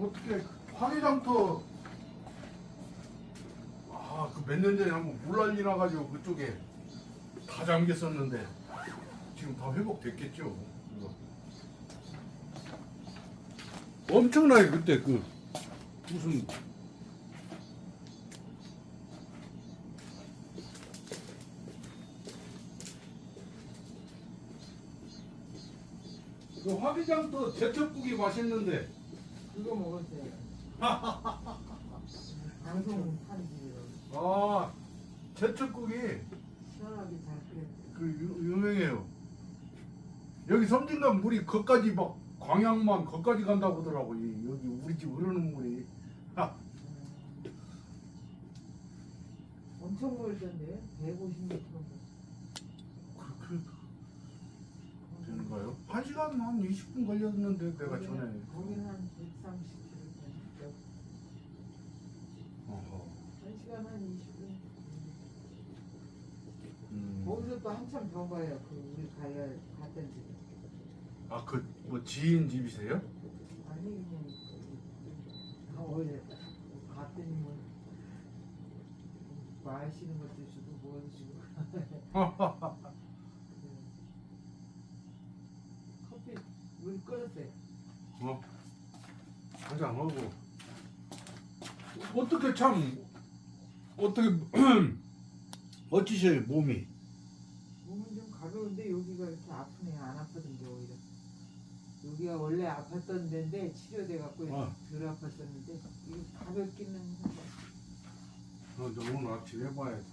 어떻게 화개장터 아그 몇 년 전에 한번 물난리 나가지고 그쪽에 다 잠겼었는데 지금 다 회복됐겠죠. 엄청나게 그때 그 무슨 그 화개장터 제철국이 맛있는데 그거 먹었어요. 방송 한 집이라고. 아 제철국이 시원하게 잘 끓였어요. 그 유, 유명해요. 여기 섬진강 물이 거기까지 막 광양만 거기까지 간다고 하더라고. 이, 여기 우리 집 흐르는 물이. 엄청 멀던데 150m. 그렇게 되는 가요? 한 시간 한 20분 걸렸는데 내가 전에. 거기는 한 130km. 어허. 한 시간 한 20분. 음. 거기서 또 한참 더 가요. 그 우리 가야 갔던 집. 아그 뭐 지인 집이세요? 아니 그냥 다 어제 갔더니 뭐 마시는 것도 주고 뭐 주고. 커피 물 끓였어요. 어? 한잔 하고. 어떻게 참 어떻게 어찌셔요 몸이? 몸은 좀 가벼운데 여기가 이렇게 아프네 안 아프던데 오히려 여기가 원래 아팠던 데인데 치료돼 갖고 어. 덜 아팠었는데 이거 가볍기는 한데 어, 너 오늘 아침 해봐야지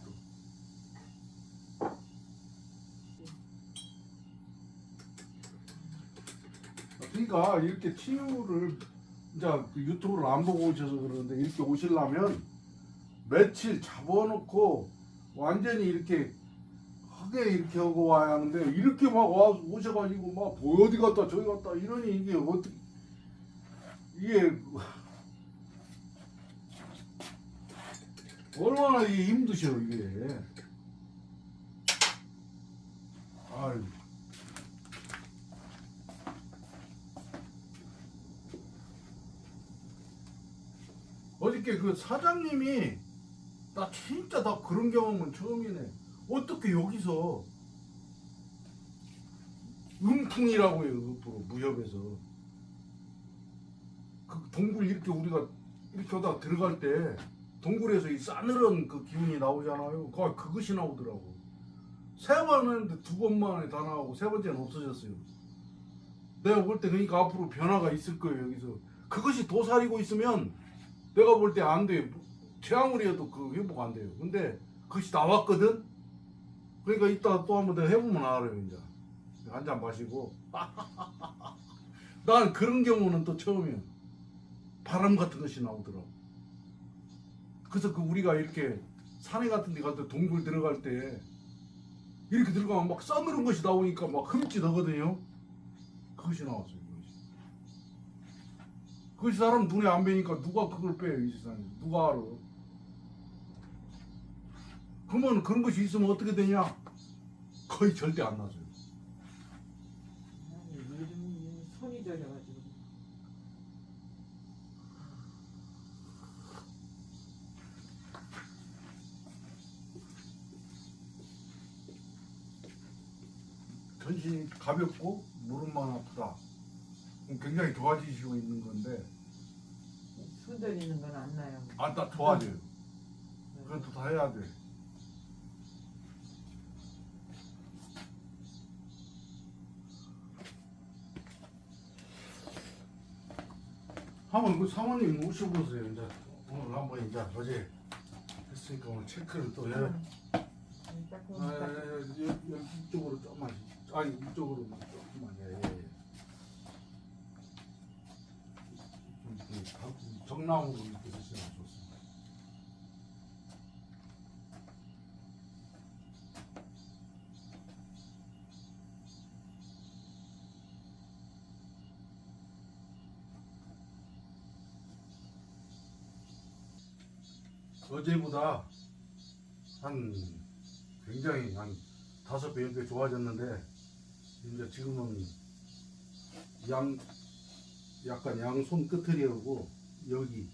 그러니까 이렇게 치유를 이제 그 유튜브를 안 보고 오셔서 그러는데 이렇게 오시려면 며칠 잡아놓고 완전히 이렇게 하게 이렇게 하고 와야 하는데 이렇게 막 와 오셔가지고 막 어디 갔다 저기 갔다 이러니 이게 어떻게 이게 얼마나 이게 힘드셔 이게. 아유. 어저께 그 사장님이 나 진짜 나 그런 경험은 처음이네. 어떻게 여기서 음풍이라고 해요, 음풍 무협에서 그 동굴 이렇게 우리가 이렇게 하다 들어갈 때 동굴에서 이 싸늘한 그 기운이 나오잖아요. 그 그것이 나오더라고. 세 번 했는데 두 번만에 다 나오고 세 번째는 없어졌어요. 내가 볼 때 그러니까 앞으로 변화가 있을 거예요 여기서. 그것이 도사리고 있으면 내가 볼 때 안 돼. 해도 그 회복 안 돼요. 근데 그것이 나왔거든. 그러니까 이따 또 한 번 내가 해보면 알아요 이제. 한 잔 마시고. 난 그런 경우는 또 처음이야. 바람 같은 것이 나오더라고. 그래서 그 우리가 이렇게 산에 같은 데갈때 동굴 들어갈 때 이렇게 들어가면 막 싸늘한 것이 나오니까 막 흠칫하거든요. 그것이 나왔어요. 그것이 사람 눈에 안 뵈니까 누가 그걸 빼요 이 세상에. 누가 알아. 그러면 그런 것이 있으면 어떻게 되냐? 거의 절대 안 나서요. 아니, 요즘 손이 저려가지고 전신이 가볍고 무릎만 아프다. 그럼 굉장히 좋아지시고 있는 건데 손들리는 건 안 나요. 아, 나 좋아져요. 그것도 다 해야 돼. 한번 그 사모님 오셔보세요. 이제 오늘 한번 이제 어제 했으니까 오늘 체크를 또 해. 딱 아, 보면 딱 여기, 여기 이쪽으로 조금만. 아니 이쪽으로 조금만. 예, 정나무로 이렇게 드시면 좋습니다. 어제보다 한 굉장히 한 다섯 배 이렇게 좋아졌는데 이제 지금은 양 약간 양손 끝을이하고 여기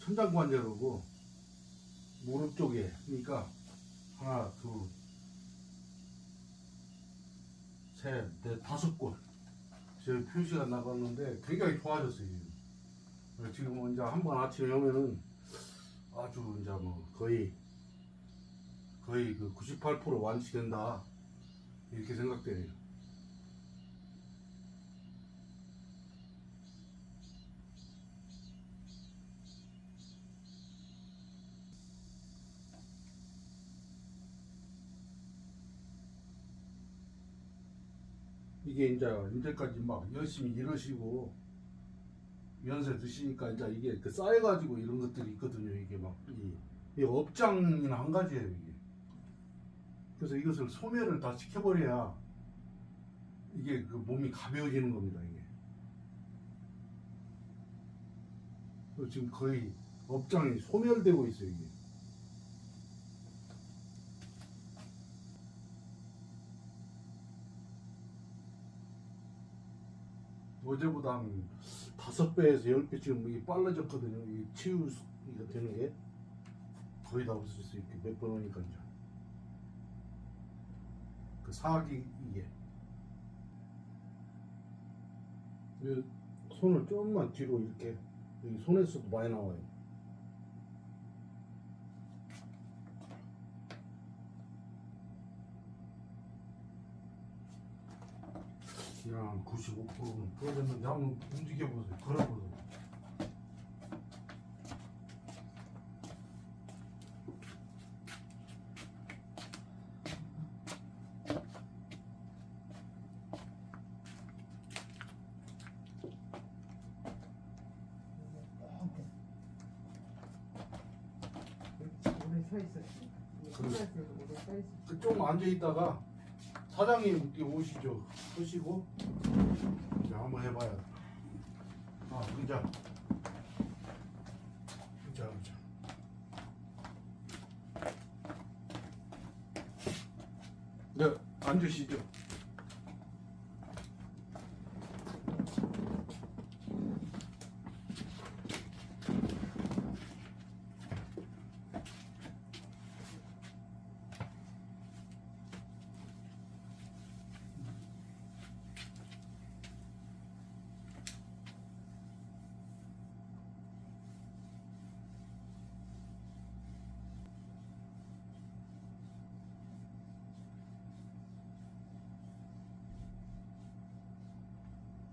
천장관절하고 무릎 쪽에 그러니까 하나 둘셋넷 다섯 곳제 표시가 나갔는데 굉장히 좋아졌어요 지금. 지금 이제 한 번 아침에 오면은 아주 이제 뭐 거의 거의 그 98% 완치된다 이렇게 생각돼요. 이게 이제 이제까지 막 열심히 일하시고 연세 드시니까 이제 이게 그 쌓여가지고 이런 것들이 있거든요. 이게 막이 이 업장이나 한 가지예요 이게. 그래서 이것을 소멸을 다 시켜버려야 이게 그 몸이 가벼워지는 겁니다 이게. 지금 거의 업장이 소멸되고 있어요 이게. 어제보다 한 다섯 배에서 열 배 지금 이게 빨라졌거든요. 이 치유 이거 되는 게 거의 다 없어졌어요. 이렇게 몇 번 오니까 이제 그 사기 이게 이 손을 조금만 뒤로 이렇게 손에서도 많이 나와요. 그냥 95%는 부러졌는데 한번 움직여보세요. 걸어보세요. 오래 서 있었으니까. 그래. 오래 서 있었으니까. 그좀 앉아 있다가 사장님 이렇게 오시죠. 하시고 이제 한번 해봐요. 아, 의자. 의자, 의자. 네, 앉으시죠.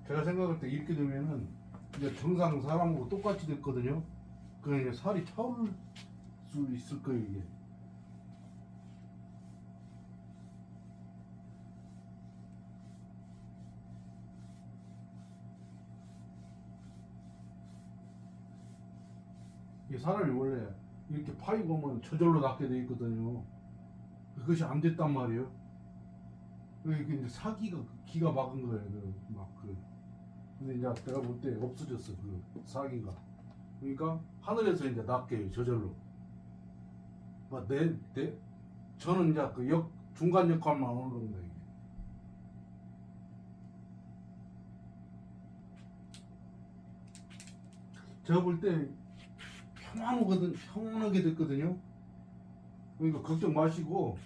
제가 생각할 때 이렇게 되면은 이제 정상 사람하고 똑같이 됐거든요. 그러니까 이제 살이 차오를 수 있을 거예요 이게. 이 사람이 원래 이렇게 파이고 오면 저절로 낫게 돼 있거든요. 그것이 안 됐단 말이에요. 이게 이제 사기가 기가 막은 거예요. 그, 막 그. 근데 이제 내가 볼 때 없어졌어 그 사기가. 그러니까 하늘에서 이제 낫게 저절로. 막내 내, 저는 이제 그 역 중간 역할만 하는 겁니다. 제가 볼 때 평안하거든 평안하게 됐거든요. 그러니까 걱정 마시고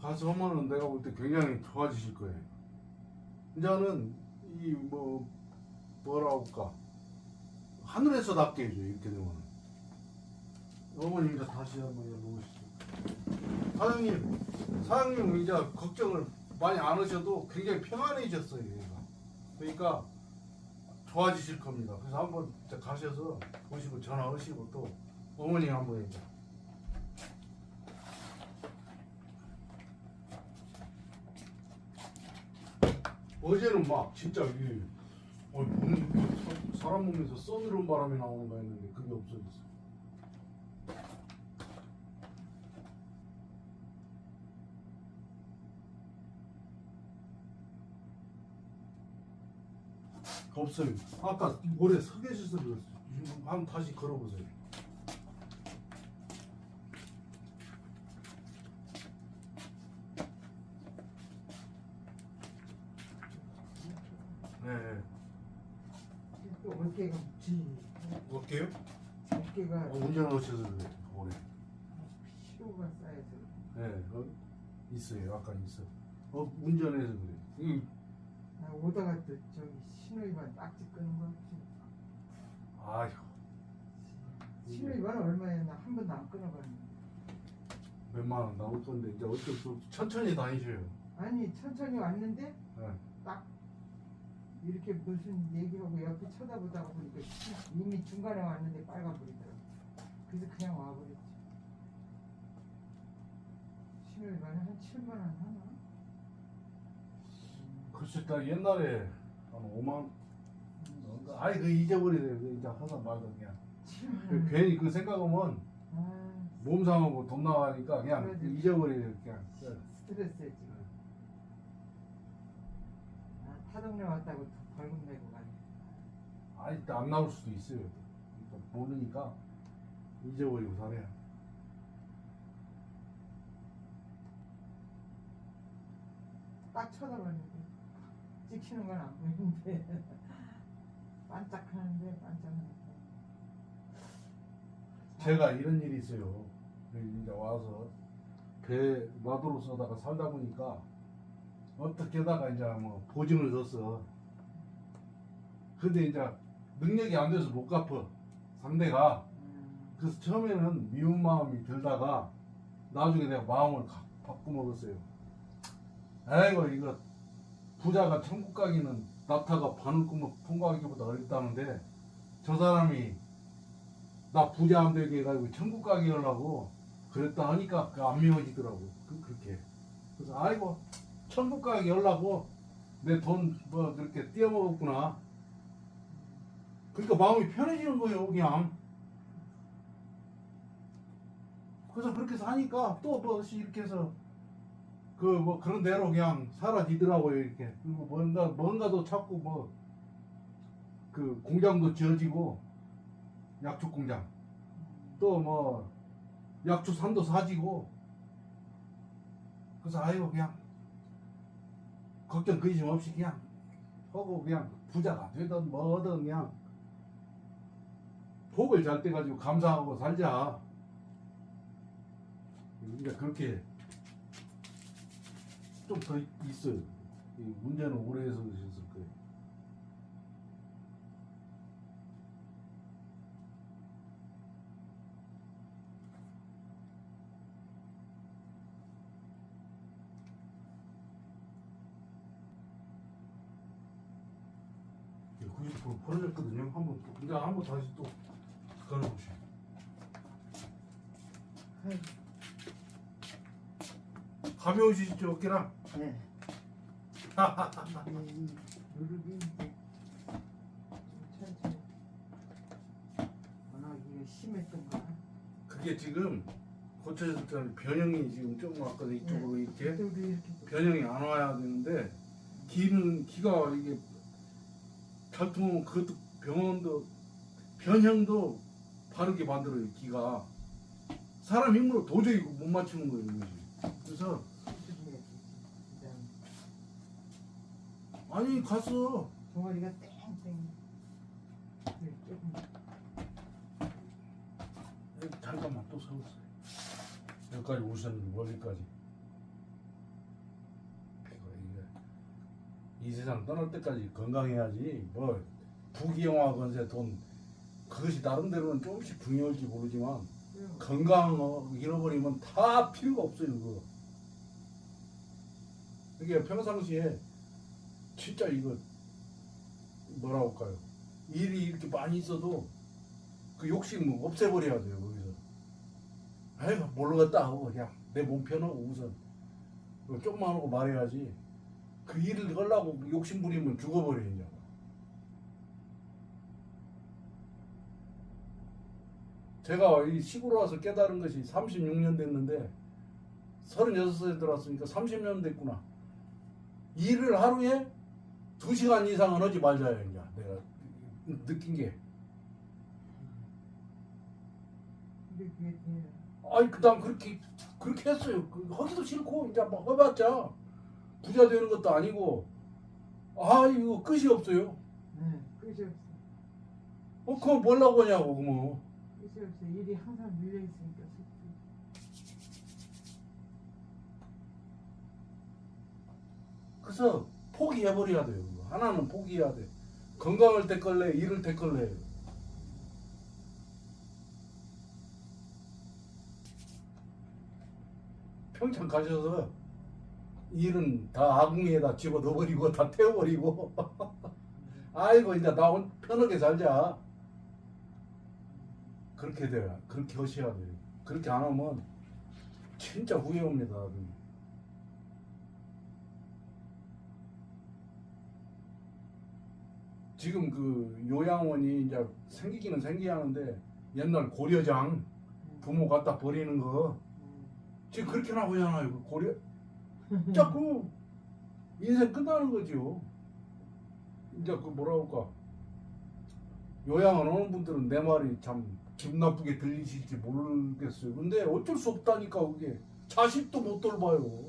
가서 하면은 내가 볼 때 굉장히 좋아지실 거예요. 이제는 이뭐 뭐라 할까 하늘에서 낫게 해줘 이렇게 되면 어머님 이제 다시 한번 해보시죠. 사장님 사장님 이제 걱정을 많이 안 하셔도 굉장히 평안해졌어요 얘가. 그러니까 좋아지실 겁니다. 그래서 한번 이제 가셔서 보시고 전화하시고 또 어머니 한번 이제 어제는 막 진짜 이 어, 몸, 사- 사람 몸에서 써들은 바람이 나오는 거 했는데 그게 없어졌어. 없어요. 아까 오래 서 계셔서 그랬어요. 지금 한번 다시 걸어보세요. 네. 또 어깨가 지 어깨요? 어깨가 어, 운전하셔서 그래 오래 피로가 쌓여서. 네 어, 있어요. 약간 있어. 어 운전해서 그래 이, 나 오다가 또 저기 신호위반 딱지 끄는 거 아휴. 신호위반 얼마였나 한 번도 안 끊어봤는데. 몇만 원 나올 건데 이제 어쩔 수 없이 천천히 다니셔요. 아니 천천히 왔는데 네. 딱 이렇게 무슨 얘기하고 옆에 쳐다보다가 보니까 이미 중간에 왔는데 빨간불이더라고 그래서 그냥 와버렸지 신호위반에 한 7만 원 하나? 글쎄 나 옛날에 한 5만 아이 그 잊어버리래 그 이제 하다 말다 그냥. 7만 그 원. 괜히 그 생각하면 아 몸 상하고 돈 나가니까 그냥 그러지. 잊어버리래 그냥. 스트레스였지 아, 타동네 왔다고 또 벌금 내고 가네. 아니 안 나올 수도 있어요. 그러니까 모르니까 잊어버리고 살아요 딱 쳐다봤는데 찍히는 건 안 보이는데 반짝하는데 반짝하는데 제가 이런 일이 있어요. 이제 와서 배 마도로 써다가 살다 보니까 어떻게다가 이제 뭐 보증을 줬어. 근데 이제 능력이 안 돼서 못 갚어 상대가. 음, 그래서 처음에는 미운 마음이 들다가 나중에 내가 마음을 가- 바꿔 먹었어요. 아이고 이거 부자가 천국 가기는 낙타가 바늘 꿈을 통과하기보다 어렵다는데 저 사람이 나 부자 안 되게 해가지고 천국 가게 하려고 그랬다 하니까 그안 미워지더라고 그, 그렇게 그래서 아이고 천국 가게 하려고 내 돈뭐 그렇게 띄어먹었구나. 그러니까 마음이 편해지는 거예요 그냥. 그래서 그렇게 사니까 또 뭐 이렇게 해서 그 뭐 그런 대로 그냥 사라지더라고요 이렇게. 그리고 뭔가 뭔가도 찾고 뭐그 공장도 지어지고 약초 공장. 또 뭐 약초 산도 사지고. 그래서 아이고 그냥 걱정 근심 없이 그냥 하고 그냥 부자가 되든 뭐든 그냥 복을 잘 때 가지고 감사하고 살자. 그러니까 그렇게 좀 더 있어요. 이 문제는 오래 해서 그러셨을 거예요. 예, 90% 벌어졌거든요. 한번 또, 이제 한번 다시 또. 아이고, 가벼우시죠 어깨랑? 네. 누르기 이제 좀 천천히 워낙 이게 심했던 거야 그게 지금 고쳐졌을 때는 변형이 지금 조금 왔거든 이쪽으로 이렇게 우리 이렇게 변형이 안 와야 되는데 기는 기가 이게 잘 통하면 그것도 병원도 변형도 바르게 만들어요 기가. 사람 힘으로 도저히 못 맞추는 거예요 이것이. 그래서 아니 갔어. 종아리가 땡땡. 네, 조금. 네, 잠깐만 또 서웠어요. 여기까지 오셨는데 멀리까지 이거 이 세상 떠날 때까지 건강해야지. 뭐 부귀영화 건세 돈 그것이 나름대로는 조금씩 중요할지 모르지만 그래요. 건강 어, 잃어버리면 다 필요가 없어요 그거. 이게 평상시에 진짜 이거 뭐라고 할까요? 일이 이렇게 많이 있어도 그 욕심 없애버려야 돼요 거기서. 아이고 모르겠다 하고 그냥 내 몸 편하고 우선 조금만 하고 말해야지 그 일을 하려고 욕심 부리면 죽어버려 이제 제가 이 시골 와서 깨달은 것이 36년 됐는데 36살에 들어왔으니까 30년 됐구나. 일을 하루에 2시간 이상은 하지 말자요 이제 내가 느낀 게. 아니 그다음 그렇게 그렇게 했어요. 그 하기도 싫고 이제 막 해봤자 부자 되는 것도 아니고 아 이거 끝이 없어요. 네 끝이 없어 어 그거 뭐라고 하냐고 그뭐 글쎄 없어 일이 항상 밀려 있으니까. 그래서 포기해버려야 돼요. 하나는 포기해야 돼 건강을 택할래 일을 택할래 평창 가셔서 일은 다 아궁이에다 집어 넣어버리고 다 태워버리고 아이고 이제 나 혼- 편하게 살자 그렇게 돼요 그렇게 하셔야 돼요 그렇게 안 하면 진짜 후회 옵니다. 지금 그 요양원이 이제 생기기는 생기하는데 옛날 고려장 음. 부모 갖다 버리는 거 음. 지금 그렇게 나오잖아요. 그 고려 자꾸 인생 끝나는 거죠. 이제 그 뭐라 할까 요양원 오는 분들은 내 말이 참 기분 나쁘게 들리실지 모르겠어요. 근데 어쩔 수 없다니까 그게 자식도 못 돌봐요.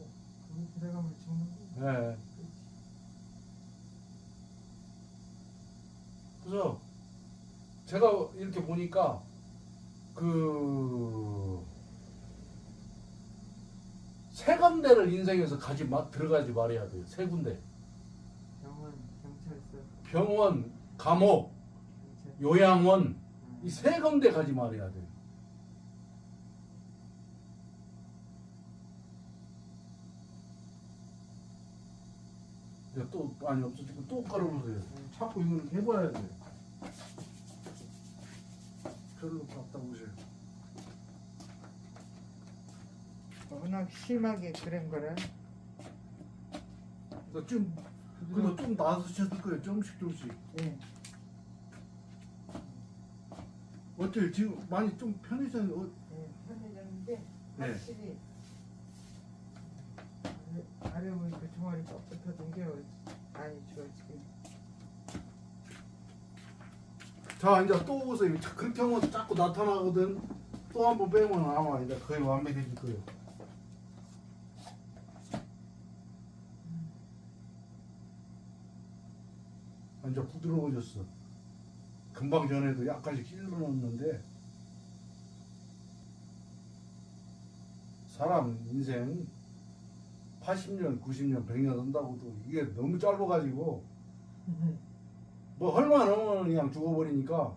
들어가면 죽는 거. 예. 그래서 제가 이렇게 보니까 그 세 군데를 인생에서 가지 마 들어가지 말아야 돼요. 세 군데. 병원, 경찰서, 병원, 감옥, 경찰. 요양원 음. 이세 군데 가지 말아야 돼요. 이제 또 아니 없어지고 또 깔아보세요. 자꾸 이걸 해봐야 돼. 별로 오세요. 워낙 심하게 그런 거라. 그러니까 좀 그거 좀 나아지셨을 거예요. 조금씩 조금씩. 예. 어때요? 지금 많이 좀 편해졌는데 어, 예, 편해졌는데 네. 확실히 아래, 아래 보니까 종아리 뻣뻣하던 게 많이 좋아지긴. 자 이제 또 오세요. 자, 그렇게 하면 자꾸 나타나거든. 또 한 번 빼면 아마 이제 거의 완벽해질 거예요. 이제 부드러워졌어. 금방 전에도 약간씩 찔러놨는데 사람 인생 80년, 90년, 100년 산다고도 이게 너무 짧아가지고 뭐 얼마 넘으면 그냥 죽어버리니까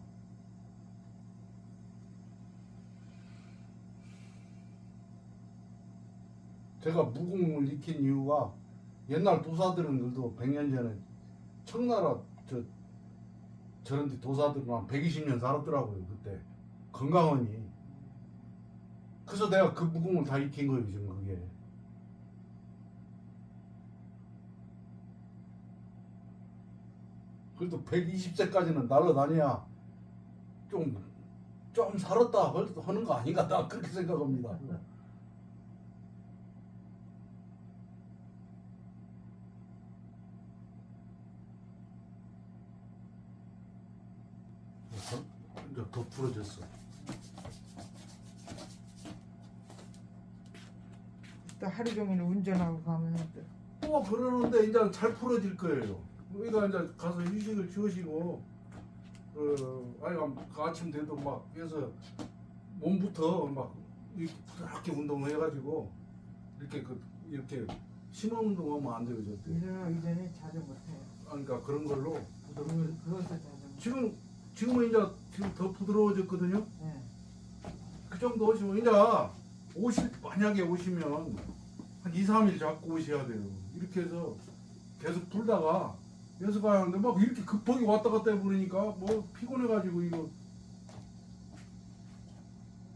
제가 무공을 익힌 이유가 옛날 도사들은 그래도 100년 전에 청나라 저 저런 데 도사들은 한 120년 살았더라고요 그때. 건강하니 그래서 내가 그 무공을 다 익힌 거예요 지금 그게. 그래도 120세까지는 날아다녀야 좀, 좀 살았다 할- 하는 거 아닌가? 나 그렇게 생각합니다. 더, 이제 더 풀어졌어. 또 하루 종일 운전하고 가면 또또 그러는데 이제 잘 풀어질 거예요. 우리가 이제 가서 휴식을 취하시고 그 아이가 그 아침 돼도 막 해서 몸부터 막 이렇게 부드럽게 운동을 해가지고 이렇게 그 이렇게 심한 운동하면 안 돼요 절대. 일어나기 전에 자주 못해요. 그러니까 그런 걸로 그, 그것도 자주 못 지금 지금은 이제 지금 더 부드러워졌거든요. 네. 그 정도 오시면 이제 오실 만약에 오시면 한 2, 3일 잡고 오셔야 돼요. 이렇게 해서 계속 풀다가 연습하는데 막 이렇게 급하게 왔다 갔다 해버리니까 뭐 피곤해가지고 이거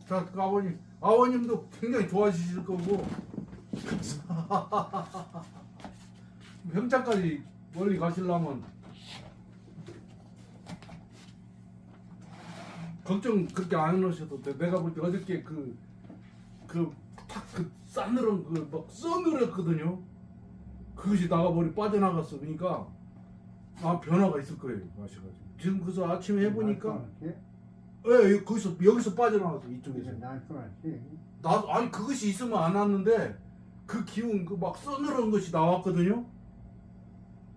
자, 그 아버님 아버님도 굉장히 좋아하실 거고 평창까지 멀리 가시려면 걱정 그렇게 안 하셔도 돼. 내가 볼 때 어저께 그, 그, 탁, 그, 싸늘한, 그, 막, 써늘었거든요. 그것이 나가버리 빠져나갔어. 그러니까, 아, 변화가 있을 거예요. 마셔가지고. 지금 그래서 아침에 해보니까, 예, 예, 거기서, 여기서 빠져나갔어. 이쪽에서. 나, 아니, 그것이 있으면 안 왔는데, 그 기운, 그 막 써늘한 것이 나왔거든요.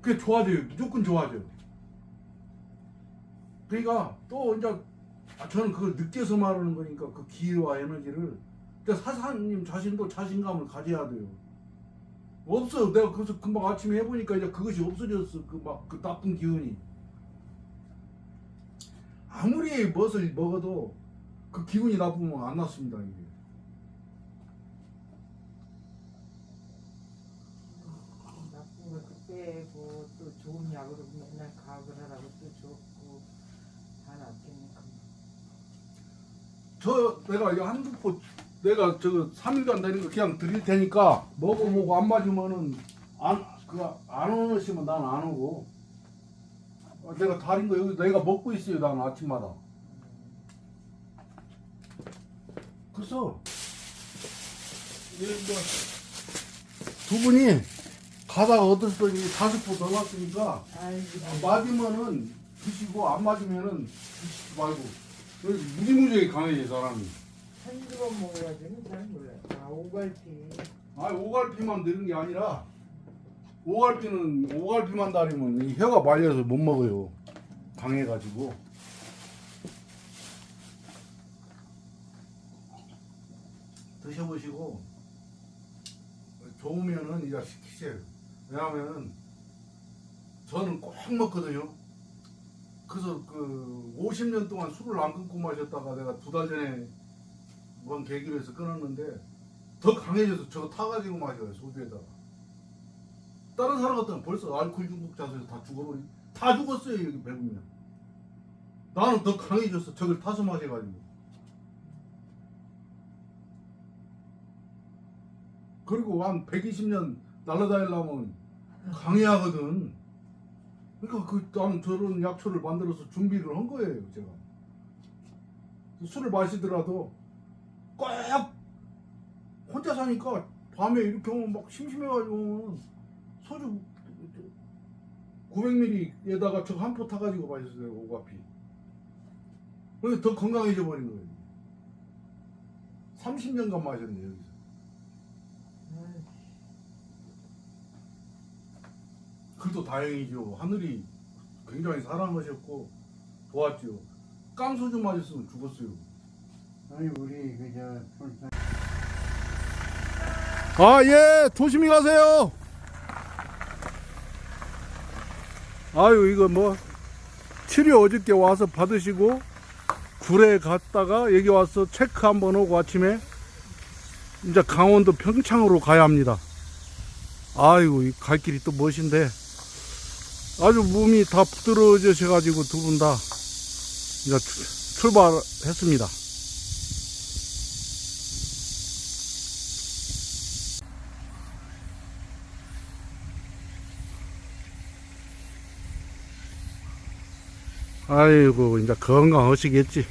그게 좋아져요. 무조건 좋아져요. 그러니까 또 이제 아, 저는 그걸 느껴서 말하는 거니까 그 기회와 에너지를 사사님 자신도 자신감을 가져야 돼요. 없어. 내가 그래서 금방 아침에 해보니까 이제 그것이 없어졌어. 그 막그 나쁜 기운이. 아무리 무엇을 먹어도 그 기분이 나쁘면 안 낫습니다 이게. 나쁜 것도 빼고 또 좋은 약으로 맨날 가글 하라고 또줬고 다 낫겠니까. 저 내가 이거 한두 포 내가 저거 3일간 되는 거 그냥 드릴 테니까 먹어보고 안 맞으면은 안그안 오시면 난 안 오고. 어, 내가 다른 거 여기 내가 먹고 있어요 난 아침마다. 그래서 이거 두 분이 가다가 얻었더니 다섯 포 더 났으니까 아이고. 맞으면은 드시고 안 맞으면은 드시지 말고 무지무지하게 강해요 사람이 한 두 번 먹어야 되는 잘 몰라요. 아 오갈피. 아니 오갈피만 늘은 게 아니라 오갈피는 오갈피만 다리면 이 혀가 말려서 못 먹어요. 강해가지고. 드셔보시고 좋으면은 이제 시키세요. 왜냐하면은 저는 꼭 먹거든요 그래서 그 50년 동안 술을 안 끊고 마셨다가 내가 두 달 전에 뭔 계기로 해서 끊었는데 더 강해져서 저거 타가지고 마셔요 소주에다가. 다른 사람 같으면 벌써 알코올 중독자에서 다 죽어버리 다 죽었어요 여기 배우면 나는 더 강해졌어 저걸 타서 마셔가지고. 그리고 한 120년 날라다니려면 강해하거든 그러니까 그 나는 저런 약초를 만들어서 준비를 한 거예요 제가. 술을 마시더라도 꼭 혼자 사니까 밤에 이렇게 오면 막 심심해가지고 소주 900ml에다가 저 한 포 타가지고 마셨어요 오가피. 그래서 더 건강해져 버린 거예요. 30년간 마셨네 여기서 아이, 그래도 다행이죠 하늘이 굉장히 사랑하셨고 도왔죠 깡소주 마셨으면 죽었어요 아니 우리 그저 술사 아, 예, 조심히 가세요. 아유, 이거 뭐, 치료 어저께 와서 받으시고, 굴에 갔다가 여기 와서 체크 한번 오고 아침에, 이제 강원도 평창으로 가야 합니다. 아이고, 이갈 길이 또 멋인데, 아주 몸이 다 부드러워지셔가지고 두 분 다, 이제 출- 출발했습니다. 아이고 이제 건강하시겠지